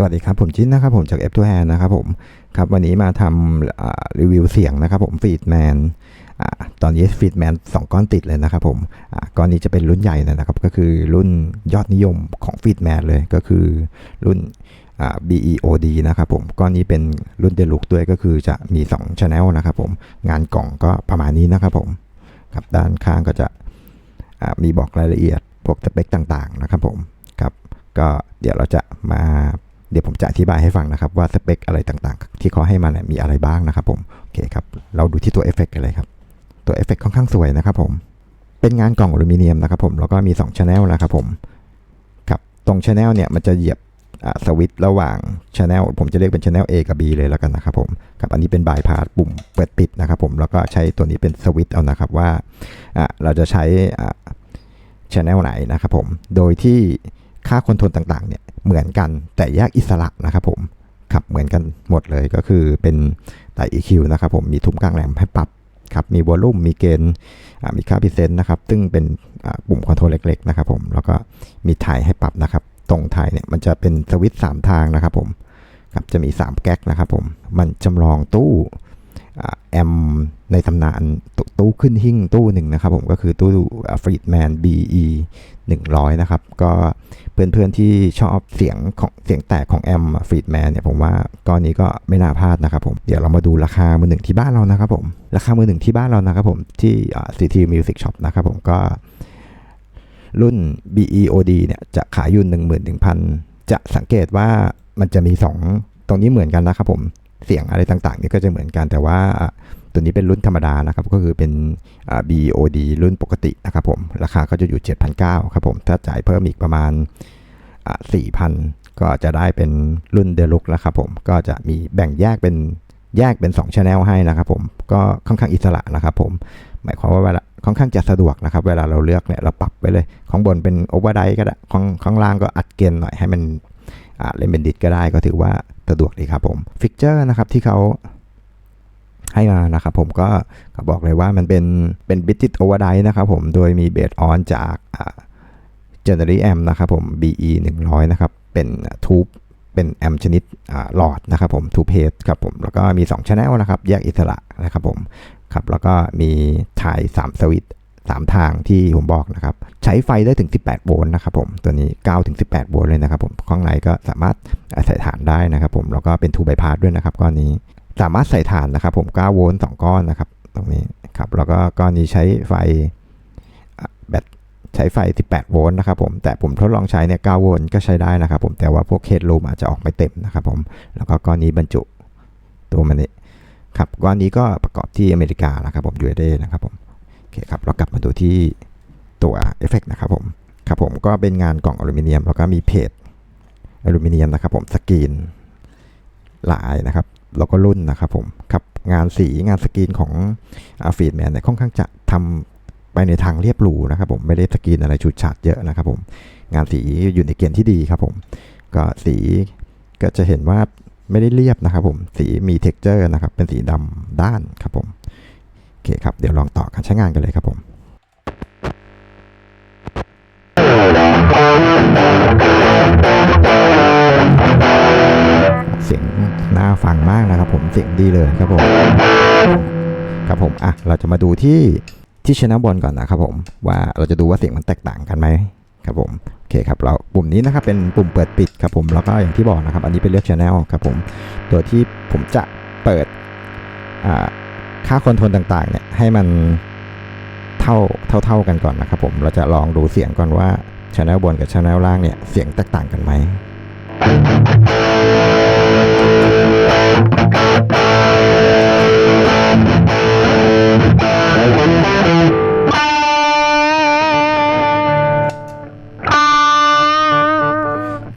สวัสดีครับ ผมชิ้นนะครับผมจาก F 2 Hand นะครับผมครับวันนี้มาทำรีวิวเสียงนะครับผมฟีดแมนตอนนี้ฟีดแมนสองก้อนติดเลยนะครับผมอ่าก้อนนี้จะเป็นรุ่นใหญ่นะครับ ก็คือรุ่นยอดนิยมของฟีดแมนเลยก็คือรุ่นอ่า BEOD นะครับผมก้อนนี้เป็นรุ่นเดลุกด้วยก็คือจะมี2 Channel นะครับผมงานกล่องก็ประมาณนี้นะครับผมครับด้านข้างก็จะอ่ามีบอกรายละเอียดพวกสเปคต่างๆนะครับผมครับก็เดี๋ยวเราจะมา เดี๋ยวผมจะอธิบายให้ฟังนะครับว่าสเปคอะไรต่างๆ ที่เขาให้มาเนี่ยมีอะไรบ้างนะครับผมโอเคครับเราดูที่ตัวเอฟเฟกต์กันเลยครับตัวเอฟเฟกต์ค่อนข้างสวยนะครับผมเป็นงานกล่องอลูมิเนียมนะครับผมแล้วก็มี2 Channel นะครับผมครับตรง Channel เนี่ยมันจะเหยียบสวิตช์ระหว่าง Channel ผมจะเรียกเป็น Channel A กับ B เลยแล้วกันนะครับผมครับอันนี้เป็นบายพาสปุ่มเปิดปิดนะครับผมแล้วก็ใช้ตัวนี้เป็นสวิตช์เอานะครับว่าเราจะใช้ Channel ไหนนะครับผมโดยที่ค่าคอนโทรลต่างๆเนี่ย เหมือนกันแต่แยกอิสระนะครับผมครับเหมือนกันหมดเลยก็คือเป็นไต่ EQ นะครับผมมีทุ้มกลางแหลมให้ปรับครับมีวอลลุ่มมีเกณฑ์มีค่าพิเศษนะครับ ซึ่งเป็นปุ่มคอนโทรลเล็กๆนะครับผมแล้วก็มีถ่ายให้ปรับนะครับ ตรงถ่ายเนี่ยมันจะเป็นสวิตช์3ทางนะครับผมครับจะมี 3 แก๊กนะครับผมมันจำลองตู้ แอมในตำนานตตู้ขึ้นหิ้งตู้หนึ่งนะครับผมก็คือตู้ฟรีดแมน BE 100 นะครับ ก็เพื่อนๆที่ชอบเสียงของเสียงแตกของแอมฟรีดแมนเนี่ยผมว่าก้อนนี้ก็ไม่น่าพลาดนะครับผม เดี๋ยวเรามาดูราคามือหนึ่งที่บ้านเรานะครับผม ราคามือหนึ่งที่บ้านเรานะครับผม ที่อ่า CT Music Shop นะครับผมก็ รุ่น BEOD เนี่ยจะขายอยู่ 11,000 จะสังเกตว่ามันจะมี 2 ตรงนี้เหมือนกันนะครับผม เสียงอะไรต่างๆนี่ก็จะเหมือนกันแต่ว่าตัวนี้เป็นรุ่นธรรมดานะครับก็คือเป็น BOD รุ่นปกตินะครับผมราคาก็จะอยู่ 7,900ครับผมถ้าจ่ายเพิ่มอีกประมาณ 4,000 ก็จะได้เป็นรุ่นเดลุกแล้วครับผมก็จะมีแบ่งแยกเป็นแยกเป็น2 Channel ให้นะครับผมก็ค่อนข้างอิสระนะครับผมหมายความว่าเวลาค่อนข้างจะสะดวกนะครับ เวลาเราเลือกเนี่ยเราปรับไปเลยข้างบนเป็นโอเวอร์ไดก็ได้ข้างข้างล่างก็อัดเกณฑ์หน่อยให้มัน เล่นเป็นดิสก็ได้ก็ถือว่าสะดวกดีครับผมฟิกเจอร์นะครับที่เขาให้มานะครับผมก็ก็บอกเลยว่ามันเป็นเป็นบิ t ติ o โอเวอร์ไดนะครับผมโดยมีเบสออนจากอ่า General Amp นะครับผม BE 100นะครับเป็นทูบเป็นแอมชนิดหลอดนะครับผมทูเพจครับผมแล้วก็มี2 Channel นะครับแยกอิสระนะครับผมครับแล้วก็มีถ่าย3สวิต 3 ทางที่ผมบอกนะครับ ใช้ไฟได้ถึง 18 โวลต์นะครับผม ตัวนี้9ถึง18 โวลต์เลยนะครับผม ข้างในก็สามารถใส่ฐานได้นะครับผม แล้วก็เป็นทูไบพาสด้วยนะครับก้อนนี้ สามารถใส่ฐานนะครับผม 9 โวลต์2ก้อนนะครับ ตรงนี้ครับ แล้วก็ก้อนนี้ใช้ไฟแบตใช้ไฟ 18 โวลต์นะครับผม แต่ผมทดลองใช้เนี่ย 9 โวลต์ก็ใช้ได้นะครับผม แต่ว่าพวกเฮดรูมอาจจะออกไม่เต็มนะครับผม แล้วก็ก้อนนี้บรรจุตัวมันนี้ครับ ก้อนนี้ก็ประกอบที่อเมริกานะครับผม USA นะครับผม อเคครับ เรากลับมาดูที่ตัวเอฟเฟกนะครับผม ครับผมก็เป็นงานกล่องอลูมิเนียม แล้วก็มีเพจอลูมิเนียมนะครับผมสกรีนลายนะครับ แล้วก็รุ่นนะครับผมครับงานสีงานสกรีนของอาฟีดแมนเนี่ยค่อนข้างจะทำไปในทางเรียบหรูนะครับผมไม่ได้สกรีนอะไรชุดฉาดเยอะนะครับผมงานสีอยู่ในเกณฑ์ที่ดีครับผมก็สีก็จะเห็นว่าไม่ได้เรียบนะครับผมสีมี t e x t อร์นะครับเป็นสีดำด้านครับผม เคครับ เดี๋ยวลองต่อการใช้งานกันเลยครับผมเสียงน่าฟังมากนะครับผมเสียงดีเลยครับผมครับผมอะเราจะมาดูที่ที่ชนะบอลก่อนนะครับผมว่าเราจะดูว่าเสียงมันแตกต่างกันไหมครับผมโอเคครับเราปุ่มนี้นะครับเป็นปุ่มเปิดปิดครับผมแล้วก็อย่างที่บอกนะครับ อันนี้เป็นเลือก Channel ครับผมโดยที่ผมจะเปิดอ่า ค่าคอนโทรลต่างๆเนี่ยให้มันเท่าเท่าเท่ากันก่อนนะครับผมเราจะลองดูเสียงก่อนว่า Channel บนกับ Channel ล่างเนี่ยเสียงแตกต่างกันไหม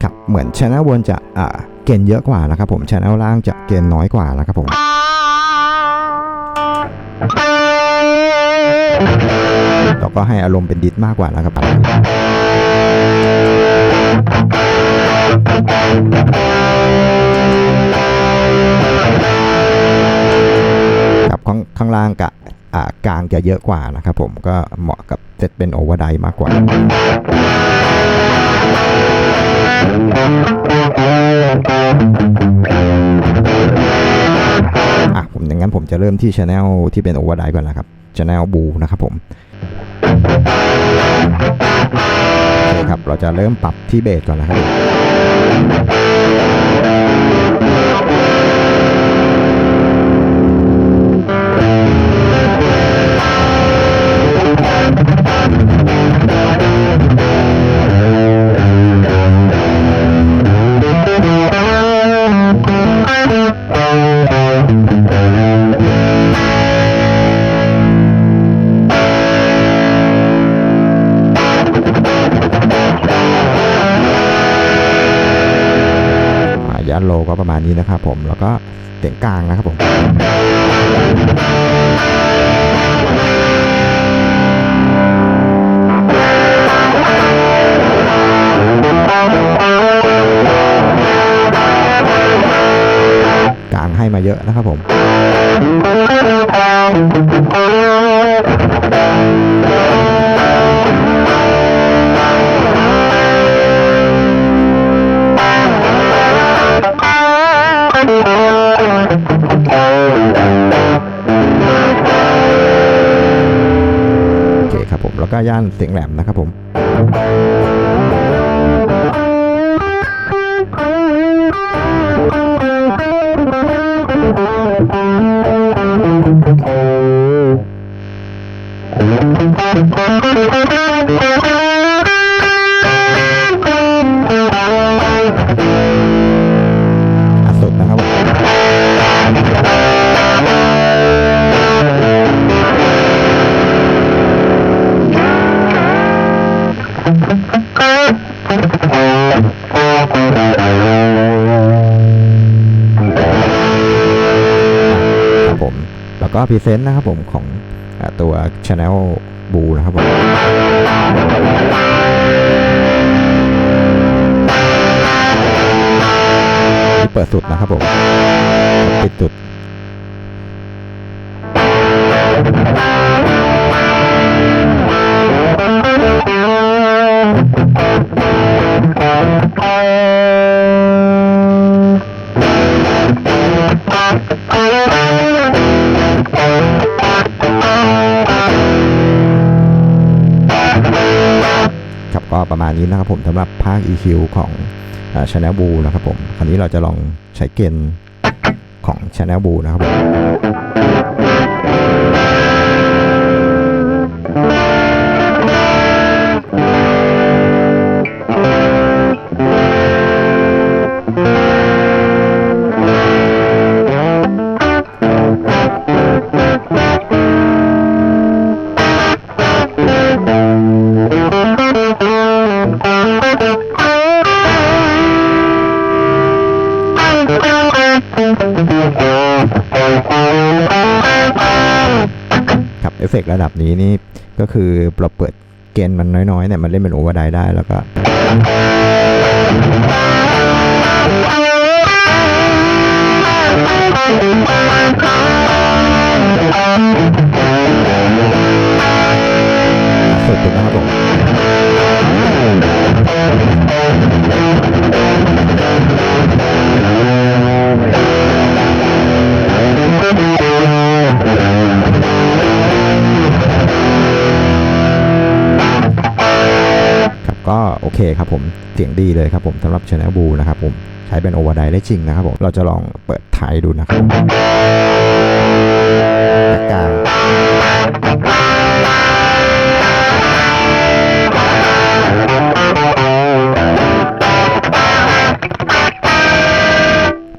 ครับเหมือน Channel บนจะเกณฑ์เยอะกว่านะครับผม Channel ล่างจะเกณฑ์น้อยกว่านะครับผม ก็ให้อารมณ์เป็นดิสมากกว่าแล้วครับกับข้างข้างล่างกับกลางจะเยอะกว่านะครับผมก็เหมาะกับเซตเป็นโอเวอร์ไดมากกว่า อะผมอย่างนั้นผมจะเริ่มที่ช anel ที่เป็นโอเวอร์ไดก่อนนะครับช anel บูนะครับผม โอเคครับ เราจะเริ่มปรับที่เบสก่อนนะครับ ประมาณนี้นะครับผมแล้วก็เสียงกลางนะครับผมกลางให้มาเยอะนะครับผมอ เสียงแหลมนะ วก็พรีเซนต์นะครับผมของอตัว Channel บูนะครับผมที่เปิดสุดนะครับผมปิดสุด ประมาณนี้นะครับผมสำหรับภาค EQ ของชา Channel Blue นะครับผม คราวนี้เราจะลองใช้เกณฑ์ของ Channel Blue นะครับผม ระดับนี้นี่ก็คือเราเปิดเกณฑ์มันน้อยๆเนี่ยมันเล่นเป็นโอเวอร์ไดได้แล้วก็สุดนะครับผม โอเคครับผมเสียงดีเลยครับผมสำหรับ Channel Blue นะครับผมใช้เป็นโอเวอร์ไดได้จริงนะครับผมเราจะลองเปิดไทยดูนะครับกลาง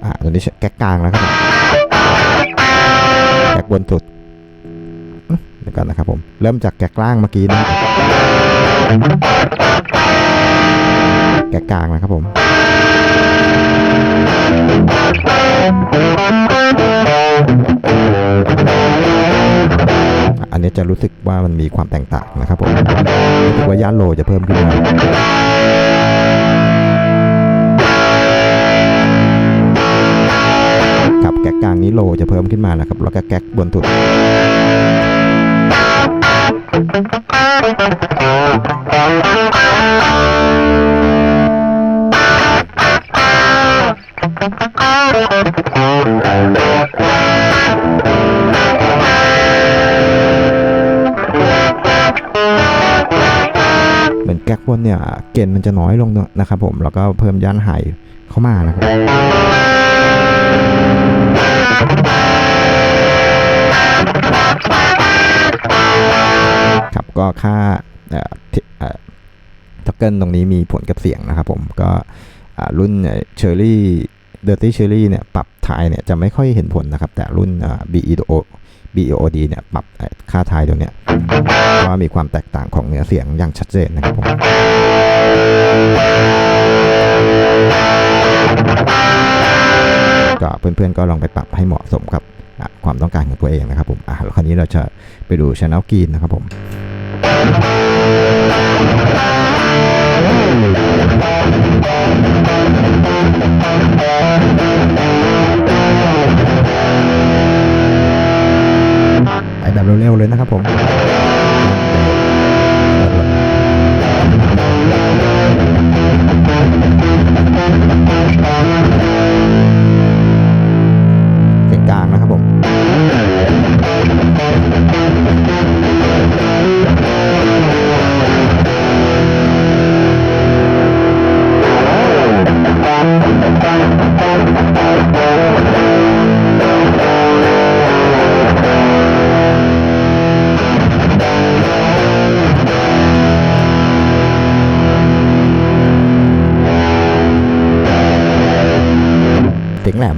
อ่าตัวนี้แก๊กกลางแล้วครับแก๊กบนสุดเดี๋ยวก่อนนะครับผม เริ่มจากแก๊กล่างเมื่อกี้นะ แก๊กกลางนะครับผมอันนี้จะรู้สึกว่ามันมีความแตกต่างนะครับผมรู้สึกว่าย่านโลจะเพิ่มขึ้นมาครับแก๊กกลางนี้โลจะเพิ่มขึ้นมานะครับ แล้วก็แก๊กบนสุดคบ เหมือนแก๊กบนเนี่ย เกณฑ์มันจะน้อยลงนะครับผม แล้วก็เพิ่มย่านหายเข้ามานะครับครับก็ค่าทักเกิลตรงนี้มีผลกับเสียงนะครับผมก็ รุ่นเชอร์รี่เดอร์ตี้เชอรี่เนี่ยปรับทายเนี่ยจะไม่ค่อยเห็นผลนะครับ แต่รุ่น BEO BEOD เนี่ยปรับค่าทายตรงเนี้ยก็มีความแตกต่างของเนื้อเสียงอย่างชัดเจนนะครับผมก็เพื่อนๆก็ลองไปปรับให้เหมาะสมกับความต้องการของตัวเองนะครับผมอะแล้วคราวนี้เราจะไปดู Channel Gain นะครับผม ไปแบบเร็วๆเลยนะครับผม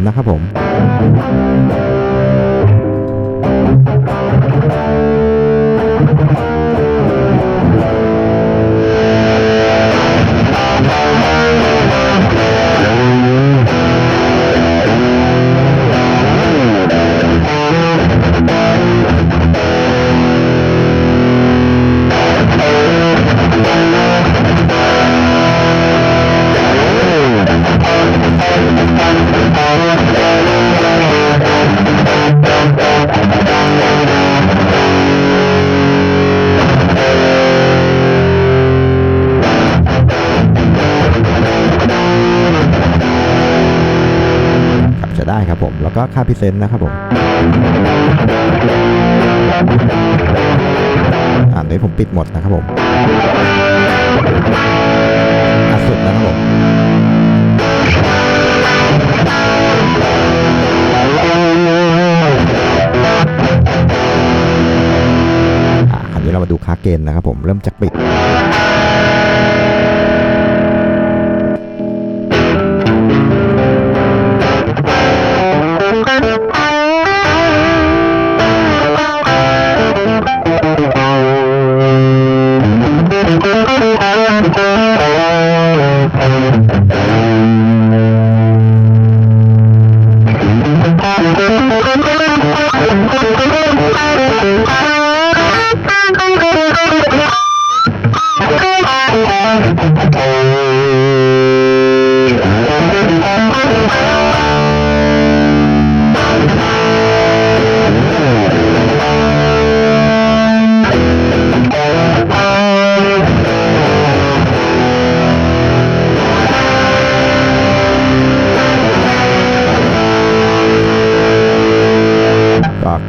นะครับผม วก็ค่าพิเศษนะครับผมอ่านนี้ผมปิดหมดนะครับผมอัดสุดนะครับผมอ่าคราวนี้เรามาดูค่าเกณฑ์นะครับผมเริ่มจากปิด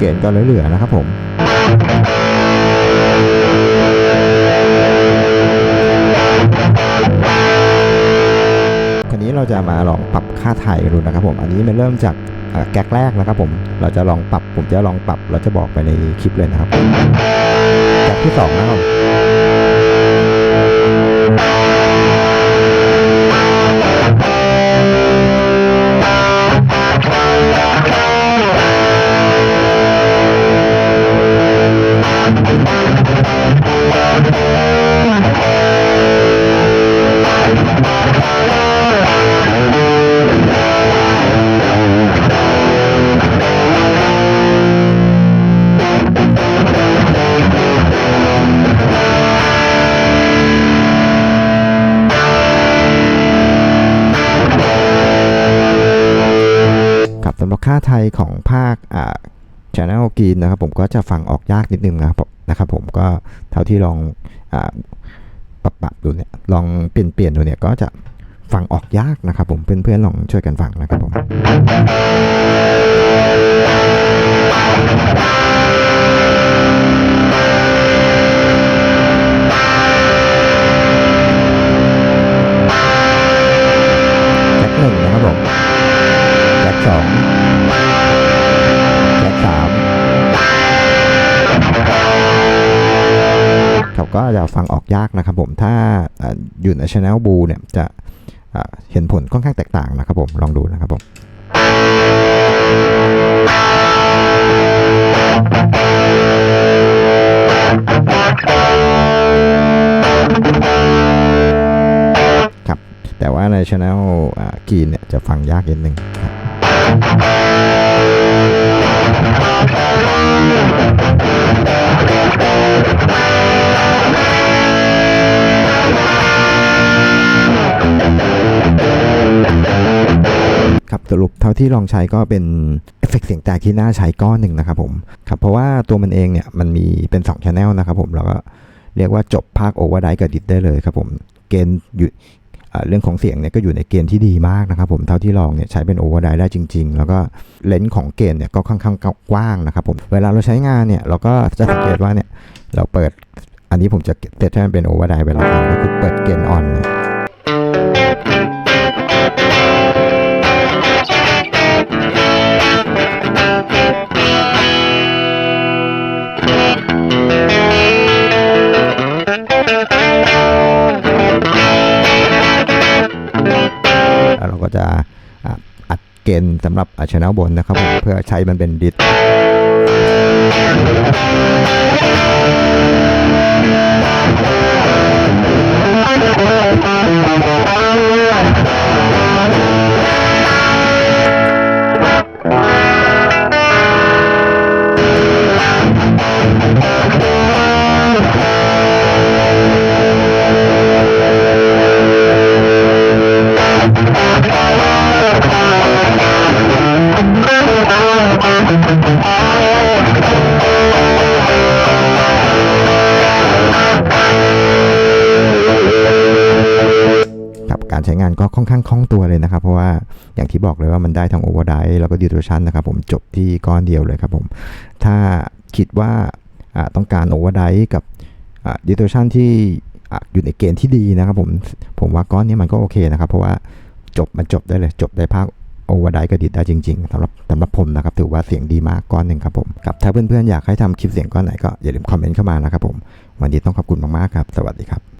ก็เกณฑ์ก็เหลือๆนะครับผมคราวนี้เราจะมาลองปรับค่าไทยกันดูนะครับผม อันนี้มันเริ่มจากแก๊กแรกนะครับผม เราจะลองปรับ ผมจะลองปรับ เราจะบอกไปในคลิปเลยนะครับแก๊กที่สองนะครับ ยของภาคอ่าแนลกีนนะครับผมก็จะฟังออกยากนิดนึงนะครับผมนะครับผมก็เท่าที่ลองอาปรับปรับดูเนี่ยลองเปลี่ยนเปลี่ยนดูเนี่ยก็จะฟังออกยากนะครับผมเพื่อนๆลองช่วยกันฟังนะครับผม จะฟังออกยากนะครับผมถ้าอยู่ใน Channel Blue เนี่ยจะเห็นผลค่อนข้างแตกต่างนะครับผมลองดูนะครับผมครับแต่ว่าใน Channel กีนเนี่ยจะฟังยากนิดนึงครับ ครับสรุปเท่าที่ลองใช้ก็เป็นเอฟเฟกต์เสียงแตกที่น่าใช้ก้อนหนึ่งนะครับผมครับเพราะว่าตัวมันเองเนี่ยมันมีเป็น2 Channel นะครับผมแล้วก็เรียกว่าจบภาคโอเวอร์ไดกับดิดได้เลยครับผมเกณฑ์อยู่เรื่องของเสียงเนี่ยก็อยู่ในเกณฑ์ที่ดีมากนะครับผมเท่าที่ลองเนี่ยใช้เป็นโอเวอร์ไดได้จริง ๆ แล้วก็เลนส์ของเกณฑ์เนี่ยก็ค่อนข้างกว้างนะครับผมเวลาเราใช้งานเนี่ยเราก็จะสังเกตว่าเนี่ยเราเปิด อันนี้ผมจะเซตให้มันเป็นโอเวอร์ไดเวลาทำก็คือเปิดเกณฑ์ออนนี่ยแล้วเราก็จะอัดเกณฑ์สำหรับช anel บนนะครับผมเพื่อใช้มันเป็นดิส ใช้งานก็ค่อนข้างคล่องตัวเลยนะครับ เพราะว่าอย่างที่บอกเลยว่ามันได้ทั้งโอเวอร์ไดแล้วก็ดิ t ท r ชันนะครับผมจบที่ก้อนเดียวเลยครับผม ถ้าคิดว่าต้องการโอเวอร์ไดกับดิ t ท r ชันที่อยู่ในเกณฑ์ที่ดีนะครับผมผมว่าก้อนนี้มันก็โอเคนะครับ เพราะว่าจบมันจบได้เลยจบได้ภาคโอเวอร์ไดกับดิดได้จริงๆสำหรับสำหรับผมนะครับ ถือว่าเสียงดีมากก้อนหนึ่งครับผมครับถ้าเพื่อนๆอยากให้ทำคลิปเสียงก้อนไหนก็อย่าลืมคอมเมนต์เข้ามานะครับผม วันนี้ต้องขอบคุณมากๆครับ สวัสดีครับ